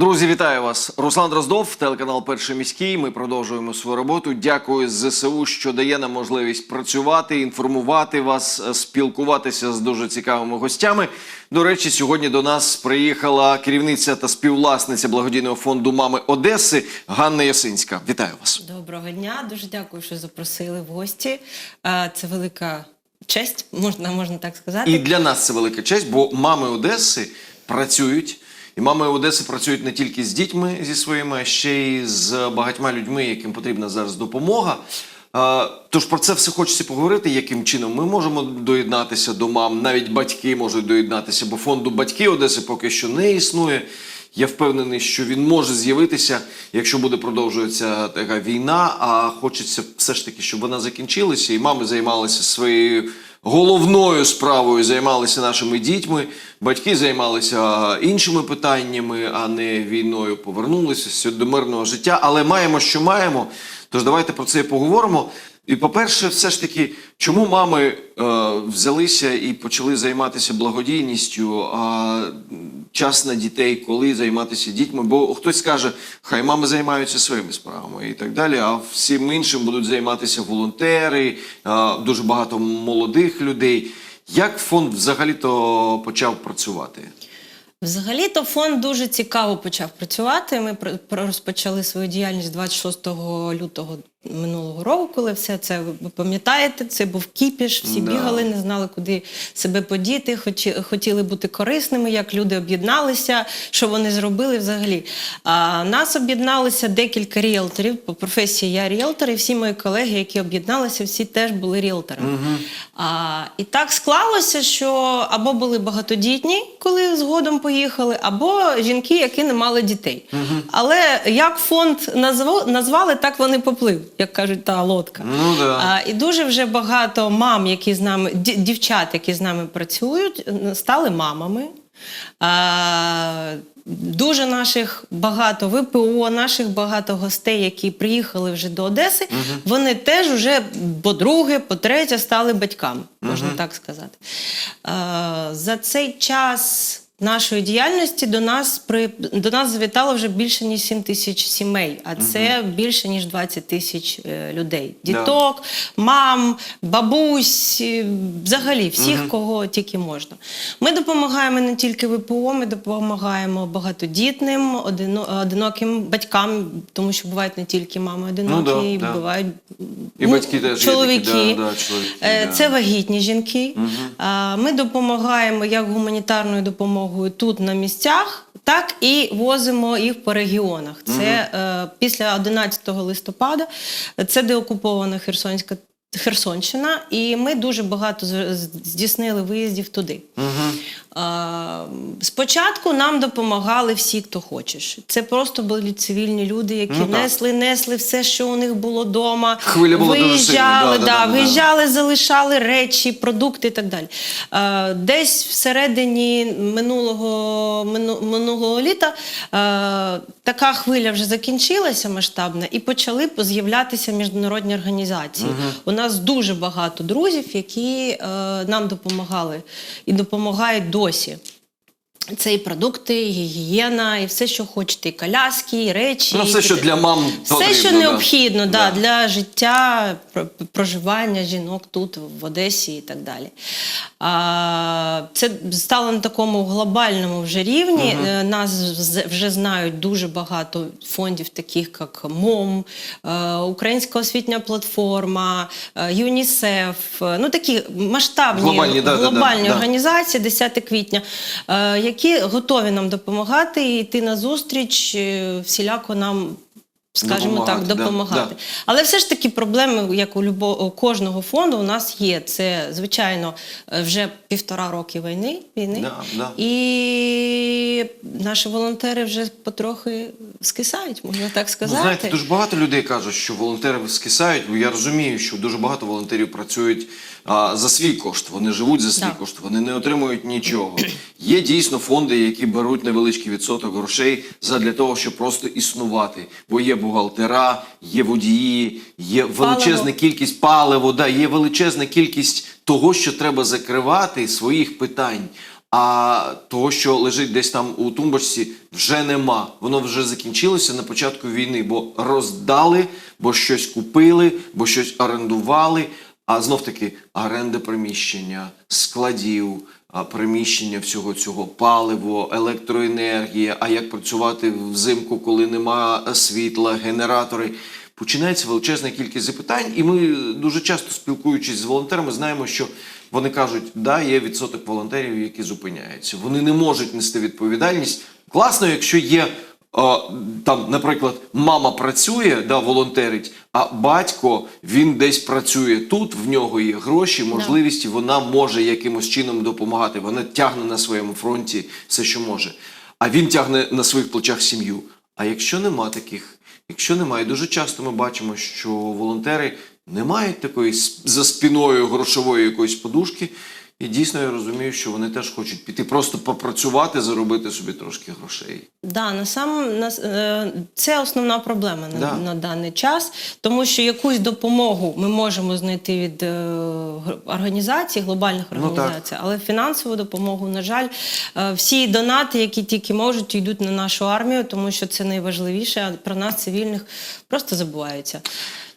Друзі, вітаю вас! Руслан Дроздов, телеканал Перший міський. Ми продовжуємо свою роботу. Дякую ЗСУ, що дає нам можливість працювати, інформувати вас, спілкуватися з дуже цікавими гостями. До речі, сьогодні до нас приїхала керівниця та співвласниця благодійного фонду Мами Одеси Ганна Ясинська. Вітаю вас! Доброго дня, дуже дякую, що запросили в гості. Е, Це велика честь, можна, можна так сказати. І для нас це велика честь, бо мами Одеси працюють. І мами Одеси працюють не тільки з дітьми зі своїми, а ще й з багатьма людьми, яким потрібна зараз допомога. Тож про це все хочеться поговорити, яким чином ми можемо доєднатися до мам, навіть батьки можуть доєднатися, бо фонду батьки Одеси поки що не існує. Я впевнений, що він може з'явитися, якщо буде продовжуватися така війна. А хочеться все ж таки, щоб вона закінчилася, і мами займалися своєю головною справою, займалися нашими дітьми. Батьки займалися іншими питаннями, а не війною. Повернулися до мирного життя. Але маємо, що маємо. Тож давайте про це і поговоримо. І, по-перше, все ж таки, чому мами е, взялися і почали займатися благодійністю, а час на дітей, коли займатися дітьми? Бо хтось скаже, хай мами займаються своїми справами і так далі, а всім іншим будуть займатися волонтери, дуже багато молодих людей. Як фонд взагалі-то почав працювати? Взагалі-то фонд дуже цікаво почав працювати. Ми розпочали свою діяльність 26 лютого минулого року, коли все це ви пам'ятаєте, це був кіпіш, всі Да. бігали, не знали, куди себе подіти, хоті- хотіли бути корисними, як люди об'єдналися, що вони зробили взагалі. А, нас об'єдналося декілька ріелторів. По професії я ріелтор, і всі мої колеги, які об'єдналися, всі теж були ріелторами. А, і так склалося, що або були багатодітні, коли згодом поїхали, або жінки, які не мали дітей. Але як фонд назв- назвали, так вони поплив, як кажуть, та лодка. Ну да. А, і дуже вже багато мам, які з нами, дівчат, які з нами працюють, стали мамами. А, дуже наших багато ВПО, наших багато гостей, які приїхали вже до Одеси, вони теж вже по друге, по третє стали батьками, можна так сказати. А, за цей час. Нашої діяльності до нас при до нас завітало вже більше ніж 7 тисяч сімей, а це більше ніж 20 тисяч е, людей. Да. Діток, мам, бабусь, е, взагалі всіх, кого тільки можна. Ми допомагаємо не тільки ВПО, ми допомагаємо багатодітним, одино- одиноким батькам, тому що бувають не тільки мами одинокі, Ну да, да. бувають І батьки теж є такі, чоловіки. да, да, чоловіки, Е, да. Це вагітні жінки. Ми допомагаємо як гуманітарною допомогою тут на місцях, так і возимо їх по регіонах. Це е, після 11 листопада, це деокупована Херсонська. Херсонщина, і ми дуже багато здійснили виїздів туди. А, спочатку нам допомагали всі, хто хочеш. Це просто були цивільні люди, які Ну, несли, несли все, що у них було вдома. Хвиля була дуже сильна, виїжджали, да, да, да, да. виїжджали, залишали речі, продукти і так далі. Десь всередині минулого, мину- минулого літа така хвиля вже закінчилася масштабна, і почали з'являтися міжнародні організації. У нас дуже багато друзів, які е, нам допомагали і допомагають досі. Це і продукти, і гігієна, і все, що хочете, і коляски, і речі. Ну, все, і що для мам все, потрібно, що необхідно да. Да. для життя, проживання жінок тут, в Одесі і так далі. Це стало на такому глобальному вже рівні. Е, Нас вже знають дуже багато фондів, таких як МОМ, е, Українська освітня платформа, е, ЮНІСЕФ. Ну такі масштабні Глобальні, да, да, да, да. організації 10 квітня, які готові нам допомагати і йти на зустріч, всіляко нам. Скажімо Допомагати, так, допомагати. да. Але все ж таки проблеми, як у любо, кожного фонду, у нас є. Це, звичайно, вже півтора роки війни. війни. Да, да. І наші волонтери вже потрохи скисають, можна так Ну, сказати. знаєте, дуже багато людей кажуть, що волонтери скисають, бо я розумію, що дуже багато волонтерів працюють а, за свій кошт. Вони живуть за свій Так. кошт, вони не отримують нічого. Є дійсно фонди, які беруть невеличкий відсоток грошей задля того, щоб просто існувати. Бо є бухгалтера, є водії, є величезна Паливо. кількість паливо, да, є величезна кількість того, що треба закривати своїх питань. а того, що лежить десь там у тумбочці, вже нема. Воно вже закінчилося на початку війни, бо роздали, бо щось купили, бо щось орендували. А знов таки оренда приміщення, складів, приміщення всього цього, паливо, електроенергія. А як працювати взимку, коли нема світла, генератори? Починається величезна кількість запитань, і ми дуже часто спілкуючись з волонтерами, знаємо, що вони кажуть, да, є відсоток волонтерів, які зупиняються. Вони не можуть нести відповідальність. Класно, якщо є там, наприклад, мама працює, да, волонтерить, а батько він десь працює тут, в нього є гроші, можливість, і вона може якимось чином допомагати. Вона тягне на своєму фронті все, що може. А він тягне на своїх плечах сім'ю. А якщо нема таких, якщо немає, дуже часто ми бачимо, що волонтери не мають такої за спіною грошової якоїсь подушки. І дійсно я розумію, що вони теж хочуть піти просто попрацювати, заробити собі трошки грошей. Да, на сам на, е, це основна проблема на, Да. на даний час, тому що якусь допомогу ми можемо знайти від е, організацій, глобальних Ну, організацій, але фінансову допомогу, на жаль, е, всі донати, які тільки можуть, йдуть на нашу армію, тому що це найважливіше. А про нас, цивільних, просто забуваються.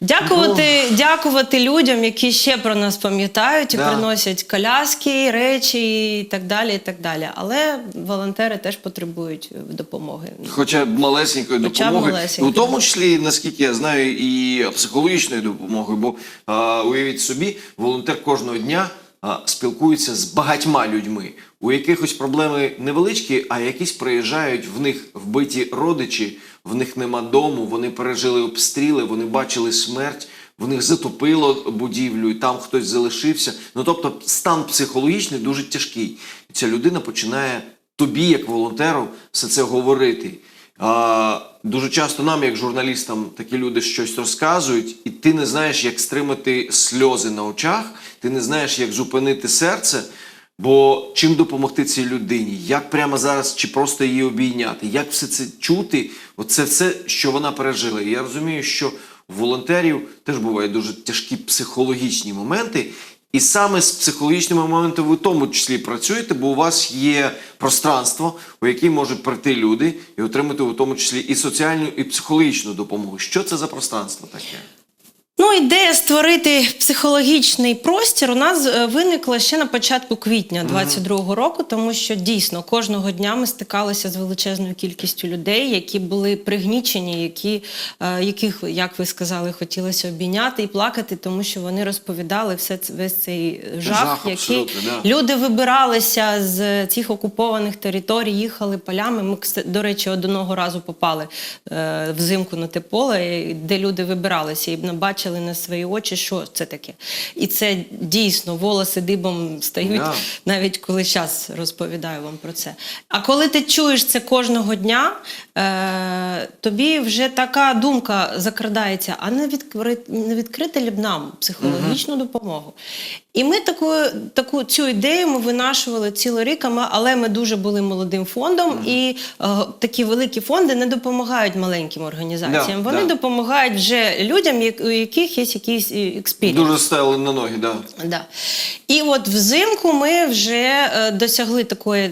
Дякувати, дякувати людям, які ще про нас пам'ятають і Да. приносять коляски, речі і так далі. І так далі. Але волонтери теж потребують допомоги. Хоча б малесенької Хоча допомоги, малесенької, у тому числі, наскільки я знаю, і психологічної допомоги. Бо а, уявіть собі, волонтер кожного дня а, спілкується з багатьма людьми. У якихось проблеми невеличкі, а якісь приїжджають, в них вбиті родичі, в них нема дому, вони пережили обстріли, вони бачили смерть. В них затопило будівлю, і там хтось залишився. Ну тобто, стан психологічний дуже тяжкий. Ця людина починає тобі, як волонтеру, все це говорити. А, дуже часто нам, як журналістам, такі люди щось розказують, і ти не знаєш, як стримати сльози на очах, ти не знаєш, як зупинити серце. Бо чим допомогти цій людині, як прямо зараз, чи просто її обійняти, як все це чути, оце все, що вона пережила. І я розумію, що у волонтерів теж бувають дуже тяжкі психологічні моменти. І саме з психологічними моментами ви в тому числі працюєте, бо у вас є пространство, у яке можуть прийти люди і отримати у тому числі і соціальну, і психологічну допомогу. Що це за пространство таке? Ну, ідея створити психологічний простір у нас е, виникла ще на початку квітня 22-го року, тому що дійсно кожного дня ми стикалися з величезною кількістю людей, які були пригнічені, які, е, яких, як ви сказали, хотілося обійняти і плакати, тому що вони розповідали все весь цей жах, Жах, який да. люди вибиралися з цих окупованих територій, їхали полями. Ми, до речі, одного разу попали е, взимку на те поле, де люди вибиралися і бачили на свої очі, що це таке. І це дійсно волоси дибом стають, Да. навіть коли час розповідаю вам про це. А коли ти чуєш це кожного дня, е, тобі вже така думка закрадається, а не відкрити, не відкрити лі б нам психологічну допомогу. І ми таку, таку цю ідею ми винашували цілий рік, але ми дуже були молодим фондом, і е, такі великі фонди не допомагають маленьким організаціям. Да, Вони да. допомагають вже людям, як- у яких є якийсь експірієнс. Дуже стали на ноги, да. Да. І от взимку ми вже е, досягли такої,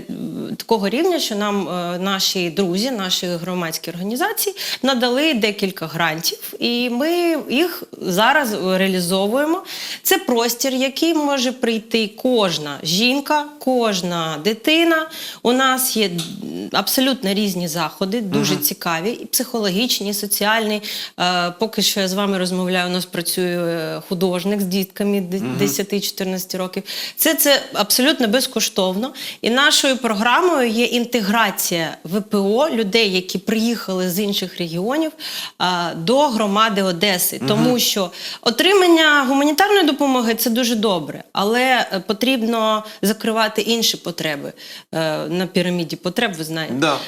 такого рівня, що нам е, наші друзі, наші громадські організації надали декілька грантів, і ми їх зараз реалізовуємо. Це простір, який може прийти кожна жінка, кожна дитина. У нас є абсолютно різні заходи, дуже цікаві, і психологічні, і соціальні. Е, Поки що я з вами розмовляю, у нас працює е, художник з дітками 10-14 років. Це, це абсолютно безкоштовно. І нашою програмою є інтеграція ВПО людей, які приїхали з інших регіонів до громади Одеси. Тому що отримання гуманітарної допомоги це дуже добре, але е, потрібно закривати інші потреби е, на піраміді потреб, ви знаєте. Да.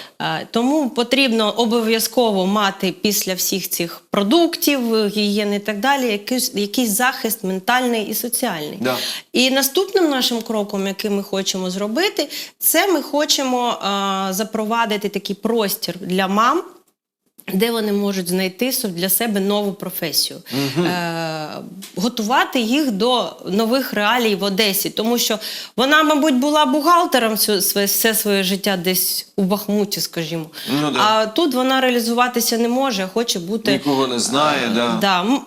Тому потрібно обов'язково мати після всіх цих продуктів, гігієни і так далі, якийсь, якийсь захист ментальний і соціальний. Да. І наступним нашим кроком, який ми хочемо зробити, це ми хочемо е, запровадити такий простір для мам. Де вони можуть знайти для себе нову професію. Е, готувати їх до нових реалій в Одесі, тому що вона, мабуть, була бухгалтером всю- своє- все своє життя десь у Бахмуті, скажімо. Ну, да. А тут вона реалізуватися не може, хоче бути Нікого не знає, да. да, м-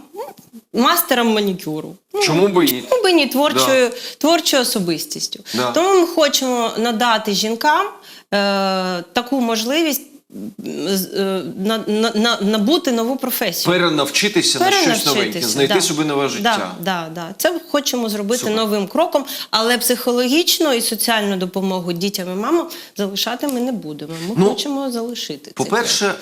мастером манікюру. Ну, Чому би ні? Чому би ні творчою, творчою особистістю. Да. Тому ми хочемо надати жінкам е, таку можливість е, на, на, на, набути нову професію. Перенавчитися на щось новеньке, знайти да. собі нове життя. Да, да, да. Це хочемо зробити Супер. новим кроком, але психологічну і соціальну допомогу дітям і мамам залишати ми не будемо. Ми Ну, хочемо залишити. По-перше,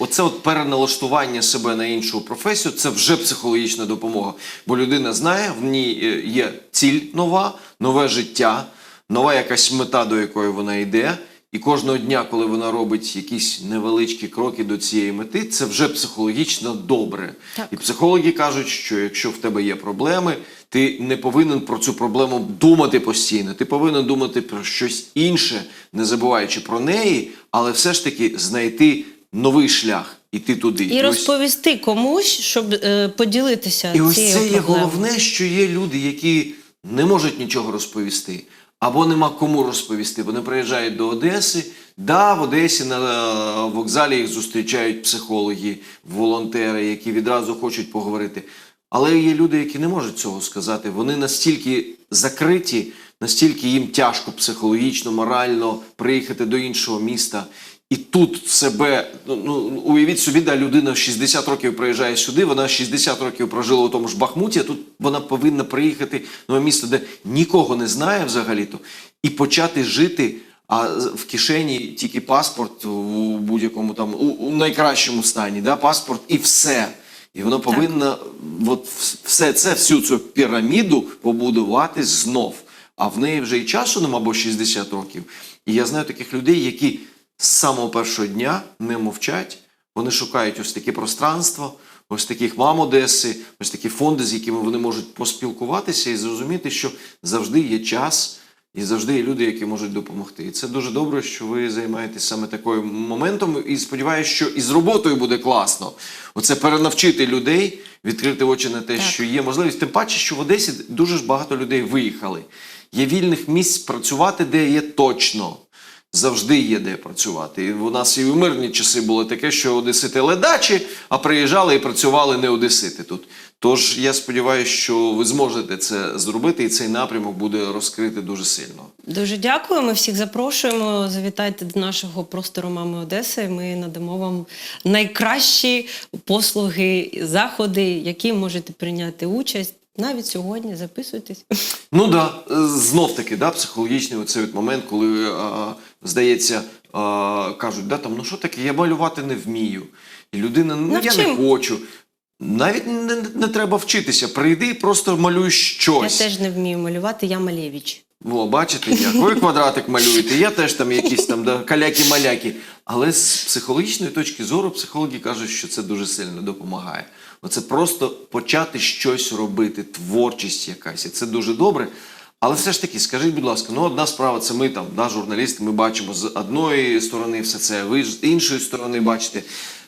оце от переналаштування себе на іншу професію це вже психологічна допомога. Бо людина знає, в ній е, є ціль нова, нове життя, нова якась мета, до якої вона йде. І кожного дня, коли вона робить якісь невеличкі кроки до цієї мети, це вже психологічно добре. Так. І психологи кажуть, що якщо в тебе є проблеми, ти не повинен про цю проблему думати постійно. Ти повинен думати про щось інше, не забуваючи про неї, але все ж таки знайти новий шлях, іти туди. І ось- розповісти комусь, щоб е, поділитися і ось це є головне, що є люди, які не можуть нічого розповісти, або нема кому розповісти. Вони приїжджають до Одеси. Да, в Одесі на е, вокзалі їх зустрічають психологи, волонтери, які відразу хочуть поговорити. Але є люди, які не можуть цього сказати. Вони настільки закриті, настільки їм тяжко психологічно, морально приїхати до іншого міста. І тут себе, ну, ну уявіть собі, да, людина в 60 років приїжджає сюди, вона 60 років прожила у тому ж Бахмуті, а тут вона повинна приїхати в місто, де нікого не знає взагалі-то, і почати жити. А в кишені тільки паспорт у будь-якому там у, у найкращому стані, да, паспорт і все. І вона повинна от все це, всю цю піраміду побудувати знов. А в неї вже і часу нема, бо 60 років. І я знаю таких людей, які з самого першого дня не мовчать. Вони шукають ось таке пространство, ось таких мам Одеси, ось такі фонди, з якими вони можуть поспілкуватися і зрозуміти, що завжди є час. І завжди є люди, які можуть допомогти. І це дуже добре, що ви займаєтесь саме таким моментом. І сподіваюся, що і з роботою буде класно. Оце перенавчити людей, відкрити очі на те, Так. що є можливість. Тим паче, що в Одесі дуже ж багато людей виїхали. Є вільних місць працювати, де є точно. Завжди є де працювати. І у нас і в мирні часи було таке, що одесити ледачі, а приїжджали і працювали не одесити тут. Тож я сподіваюся, що ви зможете це зробити, і цей напрямок буде розкрити дуже сильно. Дуже дякую. Ми всіх запрошуємо. Завітайте до нашого простору мами Одеси. Ми надамо вам найкращі послуги, заходи, які можете прийняти участь. Навіть сьогодні записуйтесь. Ну да, знов таки, да, психологічний оцей от момент, коли а, здається, а, кажуть, да, там, ну що таке, я малювати не вмію. І людина, ну я не хочу. Навіть не, не треба вчитися. Прийди і просто малюй щось. Я теж не вмію малювати, я Малєвич. О, бачите, як ви квадратик малюєте, я теж там якісь там да, каляки-маляки. Але з психологічної точки зору психологи кажуть, що це дуже сильно допомагає. Оце просто почати щось робити, творчість якась. Це дуже добре. Але все ж таки, скажіть, будь ласка, ну одна справа, це ми там, да, журналісти, ми бачимо з одної сторони все це, ви з іншої сторони бачите.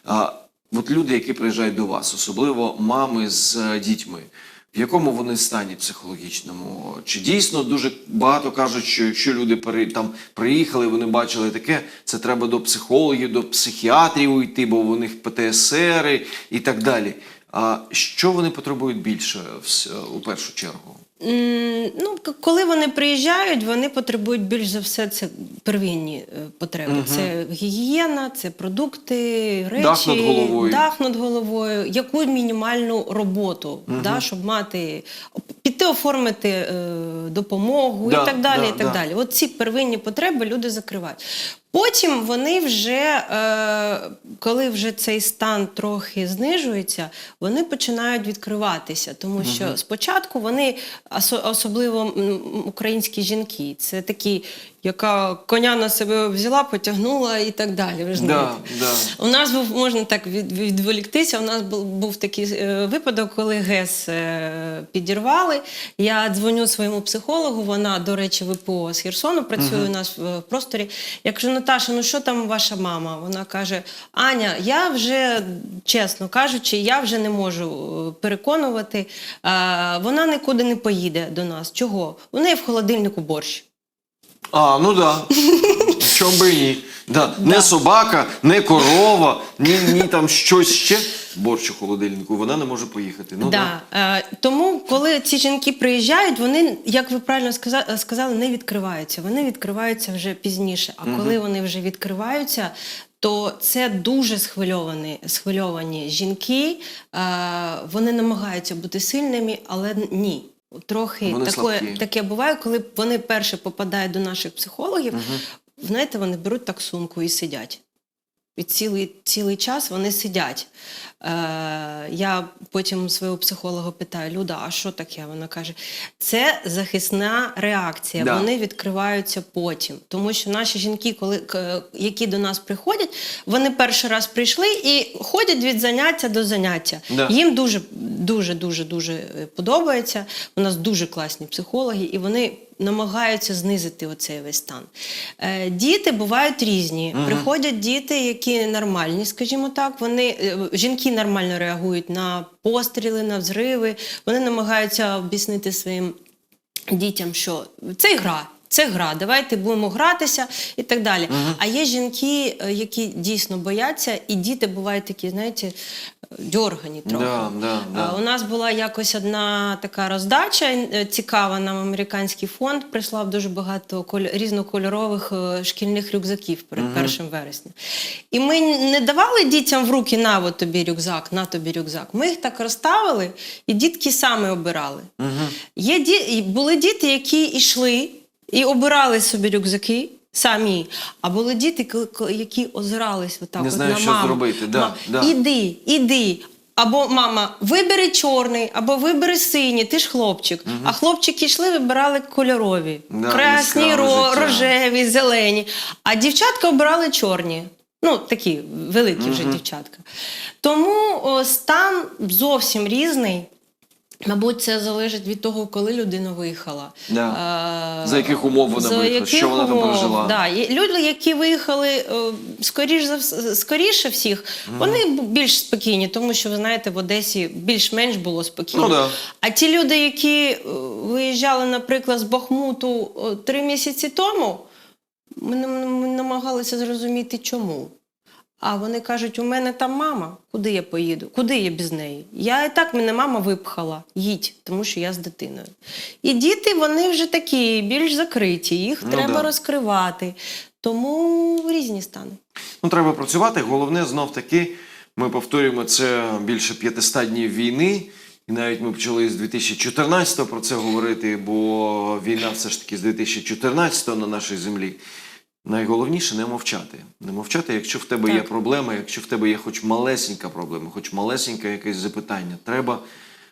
А, от люди, які приїжджають до вас, особливо мами з е, дітьми. В якому вони стані психологічному? Чи дійсно дуже багато кажуть, що якщо люди там приїхали, вони бачили таке, це треба до психологів, до психіатрів йти, бо у них ПТСР і так далі. А що вони потребують більше у першу чергу? Ну, коли вони приїжджають, вони потребують більш за все це первинні е, потреби. Це гігієна, це продукти, речі, Дах над головою. дах над головою, яку мінімальну роботу, да, щоб мати піти оформити е, допомогу Да, і так далі. да, і так да. далі. От ці первинні потреби люди закривають. Потім вони вже, е, коли вже цей стан трохи знижується, вони починають відкриватися. Тому що спочатку вони, особливо українські жінки, це такі яка коня на себе взяла, потягнула і так далі. Ви ж знаєте. Да, да. У нас був, можна так від, відволіктися, у нас був, був такий е, випадок, коли ГЕС е, підірвали. Я дзвоню своєму психологу, вона, до речі, ВПО з Херсону, працює у нас в, в просторі. Я кажу, Наташа, ну що там ваша мама? Вона каже: Аня, я вже, чесно кажучи, я вже не можу е, переконувати. Е, вона нікуди не поїде до нас. Чого? У неї в холодильнику борщ. А, ну да. Чом би ні. Да. Не собака, не корова, ні, ні там щось ще. Борщ у холодильнику, вона не може поїхати. Ну, да. да. Е, тому, коли ці жінки приїжджають, вони, як ви правильно сказа- сказали, не відкриваються. Вони відкриваються вже пізніше. А коли вони вже відкриваються, то це дуже схвильовані, схвильовані жінки. Е, вони намагаються бути сильними, але ні. Трохи Вони таке, таке буває, коли вони перше попадають до наших психологів, знаєте, вони беруть так сумку і сидять. І цілий, цілий час вони сидять. Е, я потім свого психолога питаю: Люда, а що таке? Вона каже: це захисна реакція. Да. Вони відкриваються потім. Тому що наші жінки, коли, які до нас приходять, вони перший раз прийшли і ходять від заняття до заняття. Да. Їм дуже, дуже, дуже, дуже подобається. У нас дуже класні психологи, і вони намагаються знизити оцей весь стан. Е, діти бувають різні. Приходять діти, які нормальні, скажімо так. Вони е, жінки нормально реагують на постріли, на взриви. Вони намагаються об'яснити своїм дітям, що це гра. Це гра, давайте будемо гратися і так далі. А є жінки, е, які дійсно бояться, і діти бувають такі, знаєте, дьоргані трохи. Да, да, да. У нас була якось одна така роздача е, цікава. Нам американський фонд прислав дуже багато коль- різнокольорових е, шкільних рюкзаків перед першим вересня. І ми не давали дітям в руки на от тобі рюкзак, на тобі рюкзак. Ми їх так розставили, і дітки самі обирали. Є ді... були діти, які йшли і обирали собі рюкзаки. Самі, а були діти, які озирались отак Не от знають, на що маму. зробити, да, да. Іди, іди. Або мама, вибери чорний, або вибери синій, ти ж хлопчик. А хлопчики йшли, вибирали кольорові. Да, Красні, ро- рожеві, зелені. А дівчатка обирали чорні. Ну, такі великі вже дівчатка. Тому о, стан зовсім різний. Мабуть, це залежить від того, коли людина виїхала. Да. Е, За яких умов вона за виїхала, яких що вона там пережила. Да. Люди, які виїхали е, скоріш за скоріше всіх, вони більш спокійні, тому що ви знаєте, в Одесі більш-менш було спокійно. Ну да. А ті люди, які е, виїжджали, наприклад, з Бахмуту три місяці тому, ми намагалися зрозуміти, чому. А вони кажуть: у мене там мама, куди я поїду? Куди я без неї? Я і так мене мама випхала, їдь, тому що я з дитиною. І діти вони вже такі, більш закриті, їх Ну треба да. розкривати. Тому різні стани. Ну, треба працювати. Головне, знов таки, ми повторюємо це більше 500 днів війни. І навіть ми почали з 2014 про це говорити, бо війна все ж таки з 2014 на нашій землі. Найголовніше не мовчати. Не мовчати, якщо в тебе є проблема, якщо в тебе є хоч малесенька проблема, хоч малесеньке якесь запитання, треба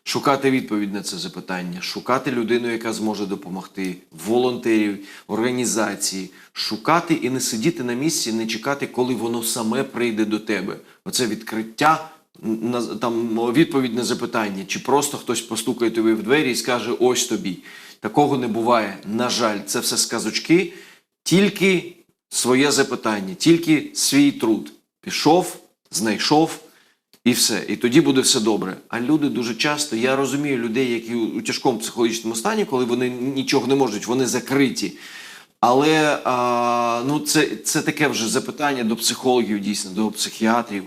шукати відповідь на це запитання, шукати людину, яка зможе допомогти, волонтерів, організації, шукати і не сидіти на місці, не чекати, коли воно саме прийде до тебе. Оце відкриття. Там відповідь на запитання, чи просто хтось постукає тобі в двері і скаже ось тобі. Такого не буває. На жаль, це все сказочки. Тільки своє запитання, тільки свій труд. Пішов, знайшов і все. І тоді буде все добре. А люди дуже часто, я розумію людей, які у, тяжкому психологічному стані, коли вони нічого не можуть, вони закриті. Але а, ну, це, це таке вже запитання до психологів, дійсно, до психіатрів.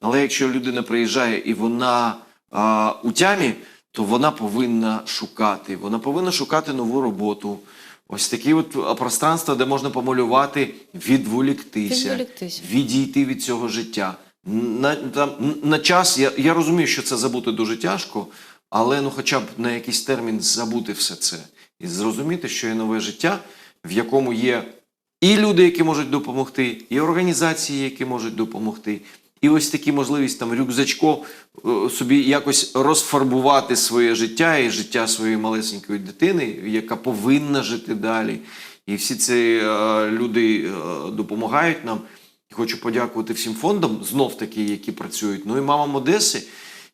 Але якщо людина приїжджає і вона а, у тямі, то вона повинна шукати. Вона повинна шукати нову роботу. Ось такі от пространства, де можна помалювати, відволіктися, Відволіктися. відійти від цього життя. На, там, на час я, я розумію, що це забути дуже тяжко, але ну, хоча б на якийсь термін забути все це і зрозуміти, що є нове життя, в якому є і люди, які можуть допомогти, і організації, які можуть допомогти. І ось такі можливість там рюкзачко е, собі якось розфарбувати своє життя і життя своєї малесенької дитини, яка повинна жити далі. І всі ці е, люди е, допомагають нам. І хочу подякувати всім фондам, знов таки, які працюють. Ну і мамам Одеси,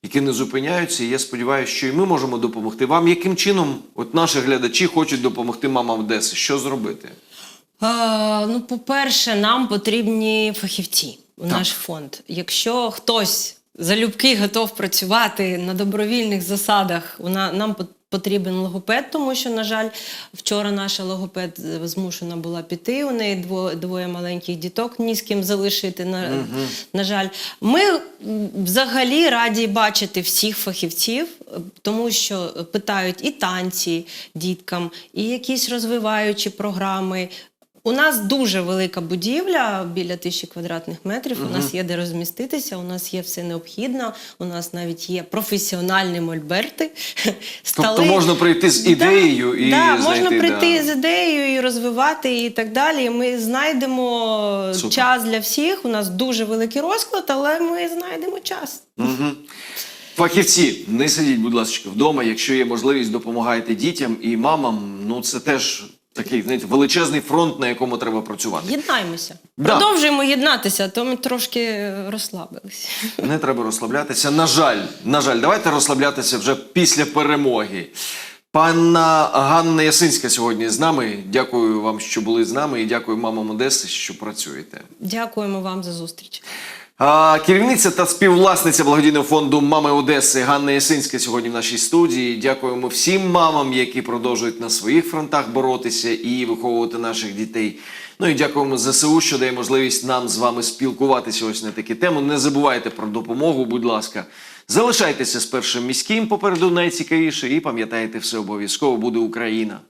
які не зупиняються. І я сподіваюся, що і ми можемо допомогти. Вам яким чином, от наші глядачі хочуть допомогти мамам Одеси? Що зробити? Е, ну, по-перше, нам потрібні фахівці у Так. наш фонд. Якщо хтось залюбки готов працювати на добровільних засадах, вона- нам пот- потрібен логопед, тому що, на жаль, вчора наша логопед е, змушена була піти. У неї дво- двоє маленьких діток, ні з ким залишити. На, на жаль, ми взагалі раді бачити всіх фахівців, е, тому що питають і танці діткам, і якісь розвиваючі програми. У нас дуже велика будівля біля тисячі квадратних метрів. У нас є де розміститися, у нас є все необхідне. У нас навіть є професіональні мольберти. Тобто можна прийти з ідеєю да, і да, знайти, можна прийти да. з ідеєю і розвивати і так далі. Ми знайдемо Супер. час для всіх. У нас дуже великий розклад, але ми знайдемо час. Мгм. Фахівці, не сидіть, будь ласка, вдома. Якщо є можливість, допомагайте дітям і мамам. Ну це теж такий знаєте, величезний фронт, на якому треба працювати. Єднаймося. Да. Продовжуємо єднатися, то ми трошки розслабилися. Не треба розслаблятися. На жаль, на жаль, давайте розслаблятися вже після перемоги. Панна Ганна Ясинська сьогодні з нами. Дякую вам, що були з нами, і дякую мамам Одеси, що працюєте. Дякуємо вам за зустріч. Керівниця та співвласниця благодійного фонду Мами Одеси Ганна Ясинська сьогодні в нашій студії. Дякуємо всім мамам, які продовжують на своїх фронтах боротися і виховувати наших дітей. Ну і дякуємо ЗСУ, що дає можливість нам з вами спілкуватися ось на такі теми. Не забувайте про допомогу, будь ласка. Залишайтеся з першим міським попереду найцікавіше і пам'ятайте, все обов'язково буде Україна.